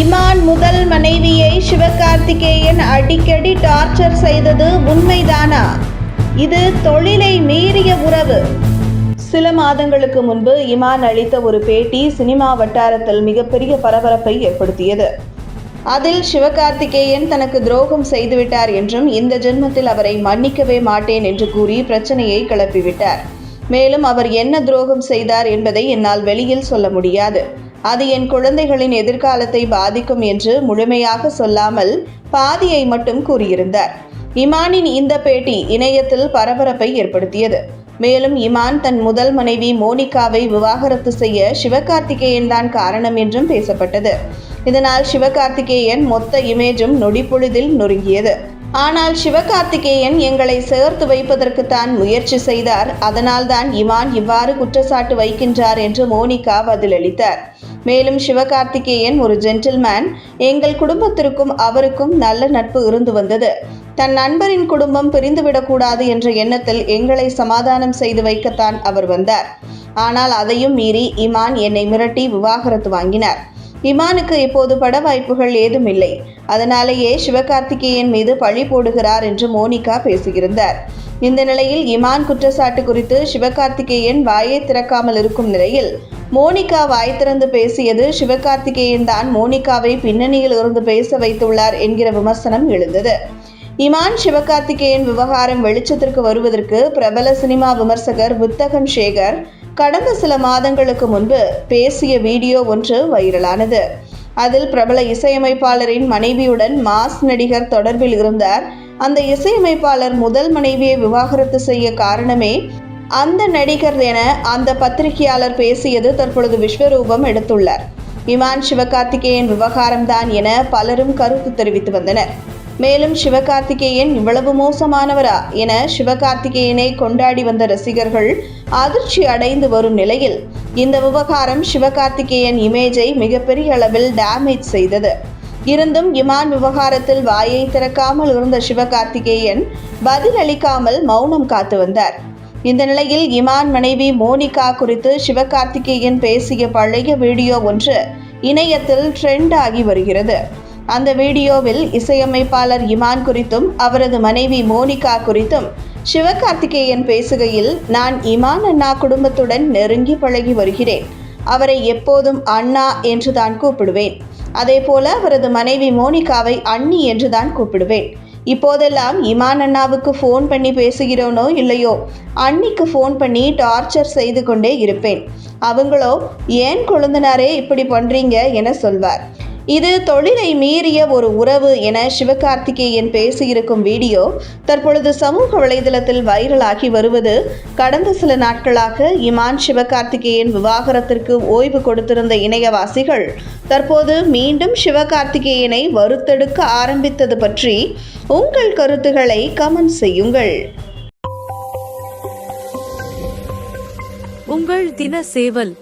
இமான் முதல் மனைவியை சிவகார்த்திகேயன் அடிக்கடி டார்ச்சர் செய்தது உண்மைதானா? இது தொழிலை மீறிய உறவு. சில மாதங்களுக்கு முன்பு இமான் அளித்த ஒரு பேட்டி சினிமா வட்டாரத்தில் மிகப்பெரிய பரபரப்பை ஏற்படுத்தியது. அதில் சிவகார்த்திகேயன் தனக்கு துரோகம் செய்துவிட்டார் என்றும் இந்த ஜென்மத்தில் அவரை மன்னிக்கவே மாட்டேன் என்று கூறி பிரச்சனையை கிளப்பிவிட்டார். மேலும் அவர் என்ன துரோகம் செய்தார் என்பதை என்னால் வெளியில் சொல்ல முடியாது. அது என் குழந்தைகளின் எதிர்காலத்தை பாதிக்கும் என்று முழுமையாக சொல்லாமல் பாதியை மட்டும் கூறியிருந்தார். இமானின் இந்த பேட்டி இணையத்தில் பரபரப்பை ஏற்படுத்தியது. மேலும் இமான் தன் முதல் மனைவி மோனிகாவை விவாகரத்து செய்ய சிவகார்த்திகேயன் தான் காரணம் என்றும் பேசப்பட்டது. இதனால் சிவகார்த்திகேயன் மொத்த இமேஜும் நொடிப்பொழுதில் நொறுங்கியது. ஆனால் சிவகார்த்திகேயன் எங்களை சேர்த்து வைப்பதற்கு தான் முயற்சி செய்தார். அதனால்தான் இமான் இவ்வாறு குற்றச்சாட்டு வைக்கின்றார் என்று மோனிகா பதிலளித்தார். மேலும் சிவகார்த்திகேயன் ஒரு ஜென்டில்மேன் எங்கள் குடும்பத்திற்கும் அவருக்கும் நல்ல நட்பு இருந்து வந்தது. தன் நண்பரின் குடும்பம் பிரிந்துவிடக்கூடாது என்ற எண்ணத்தில் எங்களை சமாதானம் செய்து வைக்கத்தான் அவர் வந்தார். ஆனால் அதையும் மீறி இமான் என்னை மிரட்டி விவாகரத்து வாங்கினார். இமானுக்கு இப்போது பட வாய்ப்புகள் ஏதும் இல்லை அதனாலேயே சிவகார்த்திகேயன் மீது பழி போடுகிறார் என்று மோனிகா பேசுகிறார் இந்த நிலையில் இமான் குற்றச்சாட்டு குறித்து சிவகார்த்திகேயன் வாயை திறக்காமல் இருக்கும் நிலையில் மோனிகா வாய் திறந்து பேசியது சிவகார்த்திகேயன் தான் மோனிகாவை பின்னணியில் இருந்து பேச வைத்துள்ளார் என்கிற விமர்சனம் எழுந்தது. இமான் சிவகார்த்திகேயன் விவகாரம் வெளிச்சத்திற்கு வருவதற்கு பிரபல சினிமா விமர்சகர் புத்தகன் சேகர் கடந்த சில மாதங்களுக்கு முன்பு பேசிய வீடியோ ஒன்று வைரலானது. அதில் பிரபல இசையமைப்பாளரின் மனைவியுடன் மாஸ் நடிகர் தொடர்பில் இருந்தார். அந்த இசையமைப்பாளர் முதல் மனைவியை விவாகரத்து செய்ய காரணமே அந்த நடிகர் என அந்த பத்திரிகையாளர் பேசியது தற்பொழுது விஸ்வரூபம் எடுத்துள்ளார். இமான் சிவகார்த்திகேயன் விவகாரம்தான் என பலரும் கருத்து தெரிவித்து வந்தனர். மேலும் சிவகார்த்திகேயன் இவ்வளவு மோசமானவரா என சிவகார்த்திகேயனை கொண்டாடி வந்த ரசிகர்கள் அதிர்ச்சி அடைந்து வரும் நிலையில் இந்த விவகாரம் சிவகார்த்திகேயன் இமேஜை மிகப்பெரிய அளவில் டேமேஜ் செய்தது. இருந்தும் இமான் விவகாரத்தில் வாயை திறக்காமல் இருந்த சிவகார்த்திகேயன் பதில் அளிக்காமல் மௌனம் காத்து வந்தார். இந்த நிலையில் இமான் மனைவி மோனிகா குறித்து சிவகார்த்திகேயன் பேசிய பழைய வீடியோ ஒன்று இணையத்தில் ட்ரெண்ட் ஆகி வருகிறது. அந்த வீடியோவில் இசையமைப்பாளர் இமான் குறித்தும் அவரது மனைவி மோனிகா குறித்தும் சிவகார்த்திகேயன் பேசுகையில் நான் இமான் அண்ணா குடும்பத்துடன் நெருங்கி பழகி வருகிறேன். அவரை எப்போதும் அண்ணா என்று தான் கூப்பிடுவேன். அதேபோல அவரது மனைவி மோனிகாவை அண்ணி என்று தான் கூப்பிடுவேன். இப்போதெல்லாம் இமான் அண்ணாவுக்கு ஃபோன் பண்ணி பேசுகிறோனோ இல்லையோ? அன்னிக்கு ஃபோன் பண்ணி டார்ச்சர் செய்து கொண்டே இருப்பேன். அவங்களோ ஏன் கொழுந்தனாரே இப்படி பண்ணுறீங்க என சொல்வார். இது தொழிலை மீறிய ஒரு உறவு என சிவகார்த்திகேயன் பேசியிருக்கும் வீடியோ தற்பொழுது சமூக வலைதளத்தில் வைரலாகி வருவது கடந்த சில நாட்களாக இமான் சிவகார்த்திகேயன் விவாகரத்திற்கு ஓய்வு கொடுத்திருந்த இணையவாசிகள். தற்போது மீண்டும் சிவகார்த்திகேயனை வறுத்தெடுக்க ஆரம்பித்தது பற்றி உங்கள் கருத்துக்களை கமெண்ட் செய்யுங்கள். உங்கள் தின சேவல்